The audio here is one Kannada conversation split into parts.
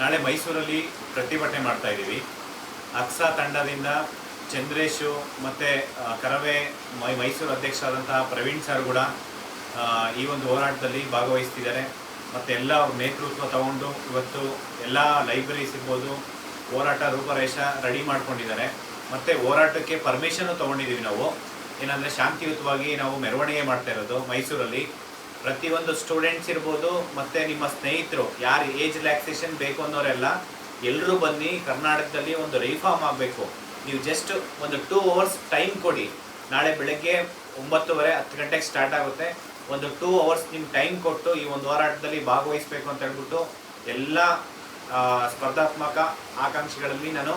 ನಾಳೆ ಮೈಸೂರಲ್ಲಿ ಪ್ರತಿಭಟನೆ ಮಾಡ್ತಾ ಇದ್ದೀವಿ. ಅಕ್ಸಾ ತಂಡದಿಂದ ಚಂದ್ರೇಶು ಮತ್ತು ಕರವೇ ಮೈ, ಮೈಸೂರು ಅಧ್ಯಕ್ಷರಾದಂತಹ ಪ್ರವೀಣ್ ಸರ್ ಕೂಡ ಈ ಒಂದು ಹೋರಾಟದಲ್ಲಿ ಭಾಗವಹಿಸ್ತಿದ್ದಾರೆ. ಮತ್ತು ಎಲ್ಲ ನೇತೃತ್ವ ತಗೊಂಡು ಇವತ್ತು ಎಲ್ಲ ಲೈಬ್ರರೀಸ್ ಇರ್ಬೋದು, ಹೋರಾಟ ರೂಪರೇಷ ರೆಡಿ ಮಾಡ್ಕೊಂಡಿದ್ದಾರೆ. ಮತ್ತು ಹೋರಾಟಕ್ಕೆ ಪರ್ಮಿಷನು ತೊಗೊಂಡಿದ್ದೀವಿ ನಾವು. ಏನಂದರೆ ಶಾಂತಿಯುತವಾಗಿ ನಾವು ಮೆರವಣಿಗೆ ಮಾಡ್ತಾ ಇರೋದು ಮೈಸೂರಲ್ಲಿ. ಪ್ರತಿಯೊಂದು ಸ್ಟೂಡೆಂಟ್ಸ್ ಇರ್ಬೋದು, ಮತ್ತು ನಿಮ್ಮ ಸ್ನೇಹಿತರು, ಯಾರು ಏಜ್ ರಿಲ್ಯಾಕ್ಸೇಷನ್ ಬೇಕು ಅನ್ನೋರೆಲ್ಲ ಎಲ್ಲರೂ ಬನ್ನಿ, ಕರ್ನಾಟಕದಲ್ಲಿ ಒಂದು ರೀಫಾರ್ಮ್ ಆಗಬೇಕು. ನೀವು ಜಸ್ಟ್ ಒಂದು ಟೂ ಅವರ್ಸ್ ಟೈಮ್ ಕೊಡಿ. ನಾಳೆ ಬೆಳಗ್ಗೆ ಒಂಬತ್ತುವರೆ, ಹತ್ತು ಗಂಟೆಗೆ ಸ್ಟಾರ್ಟ್ ಆಗುತ್ತೆ. ಒಂದು ಟೂ ಅವರ್ಸ್ ನಿಮ್ಮ ಟೈಮ್ ಕೊಟ್ಟು ಈ ಒಂದು ಹೋರಾಟದಲ್ಲಿ ಭಾಗವಹಿಸಬೇಕು ಅಂತ ಹೇಳ್ಬಿಟ್ಟು ಎಲ್ಲ ಸ್ಪರ್ಧಾತ್ಮಕ ಆಕಾಂಕ್ಷೆಗಳಲ್ಲಿ ನಾನು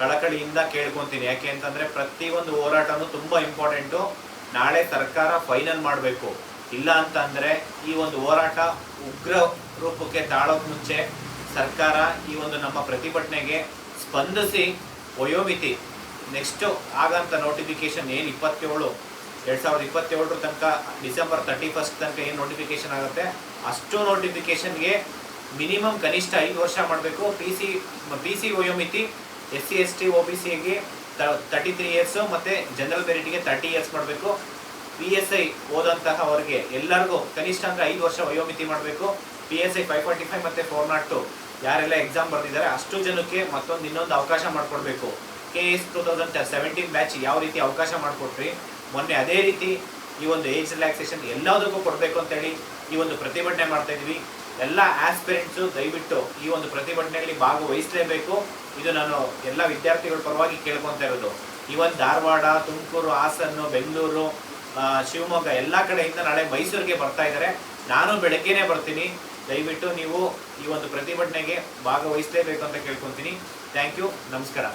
ಕಳಕಳಿಯಿಂದ ಕೇಳ್ಕೊತೀನಿ. ಯಾಕೆ ಅಂತಂದರೆ ಪ್ರತಿಯೊಂದು ಹೋರಾಟವೂ ತುಂಬ ಇಂಪಾರ್ಟೆಂಟು ನಾಳೆ ಸರ್ಕಾರ ಫೈನಲ್ ಮಾಡಬೇಕು. ಇಲ್ಲ ಅಂತ ಅಂದರೆ ಈ ಒಂದು ಹೋರಾಟ ಉಗ್ರ ರೂಪಕ್ಕೆ ತಾಳೋಕ್ ಮುಂಚೆ ಸರ್ಕಾರ ಈ ಒಂದು ನಮ್ಮ ಪ್ರತಿಭಟನೆಗೆ ಸ್ಪಂದಿಸಿ ವಯೋಮಿತಿ. ನೆಕ್ಸ್ಟು ಆಗಂತ ನೋಟಿಫಿಕೇಶನ್ ಏನು ಇಪ್ಪತ್ತೇಳು? ಎರಡು ಸಾವಿರದ ಇಪ್ಪತ್ತೇಳರ ತನಕ, ಡಿಸೆಂಬರ್ ತರ್ಟಿ ಫಸ್ಟ್ ತನಕ ಏನು ನೋಟಿಫಿಕೇಶನ್ ಆಗುತ್ತೆ? ಅಷ್ಟು ನೋಟಿಫಿಕೇಶನ್ಗೆ ಮಿನಿಮಮ್ ಕನಿಷ್ಠ ಐದು ವರ್ಷ ಮಾಡಬೇಕು. ಪಿ ಸಿ ಪಿ ಸಿ ವಯೋಮಿತಿ S C S T O B ಸಿಗೆ ತರ್ಟಿ ತ್ರೀ ಇಯರ್ಸು ಮತ್ತು ಜನರಲ್ ಮೆರಿಟ್ಗೆ ತರ್ಟಿ ಇಯರ್ಸ್ ಮಾಡಬೇಕು. ಪಿ ಎಸ್ ಐ ಓದಂತಹ ಅವರಿಗೆ ಎಲ್ಲರಿಗೂ ಕನಿಷ್ಠ ಅಂದರೆ ಐದು ವರ್ಷ ವಯೋಮಿತಿ ಮಾಡಬೇಕು. P S I five forty five ಮತ್ತು ಫೋರ್ ನಾಟ್ ಟು ಯಾರೆಲ್ಲ ಎಕ್ಸಾಮ್ ಬರೆದಿದ್ದಾರೆ ಅಷ್ಟು ಜನಕ್ಕೆ ಮತ್ತೊಂದು ಇನ್ನೊಂದು ಅವಕಾಶ ಮಾಡಿಕೊಡ್ಬೇಕು. K S two thousand seventeen batch ಯಾವ ರೀತಿ ಅವಕಾಶ ಮಾಡಿಕೊಟ್ರಿ? ಮೊನ್ನೆ ಅದೇ ರೀತಿ ಈ ಒಂದು ಏಜ್ ರಿಲ್ಯಾಕ್ಸೇಷನ್ ಎಲ್ಲದಕ್ಕೂ ಕೊಡಬೇಕು ಅಂತೇಳಿ ಈ ಒಂದು ಪ್ರತಿಭಟನೆ ಮಾಡ್ತಾ ಇದ್ವಿ. ಎಲ್ಲ ಆಸ್ಪಿರೆಂಟ್ಸು ದಯವಿಟ್ಟು ಈ ಒಂದು ಪ್ರತಿಭಟನೆಯಲ್ಲಿ ಭಾಗವಹಿಸಲೇಬೇಕು. ಇದು ನಾನು ಎಲ್ಲ ವಿದ್ಯಾರ್ಥಿಗಳ ಪರವಾಗಿ ಕೇಳ್ಕೊತಾ ಇರೋದು. ಇವನ್ ಧಾರವಾಡ, ತುಮಕೂರು ಹಾಸನ್ನು ಬೆಂಗಳೂರು ಶಿವಮೊಗ್ಗ ಎಲ್ಲ ಕಡೆಯಿಂದ ನಾಳೆ ಮೈಸೂರಿಗೆ ಬರ್ತಾ ಇದ್ದಾರೆ. ನಾನು ಬೆಳಗ್ಗೆನೆ ಬರ್ತೀನಿ. ದಯವಿಟ್ಟು ನೀವು ಈ ಒಂದು ಪ್ರತಿಭಟನೆಗೆ ಭಾಗವಹಿಸಲೇಬೇಕು ಅಂತ ಕೇಳ್ಕೊತೀನಿ. ಥ್ಯಾಂಕ್ ಯು ನಮಸ್ಕಾರ.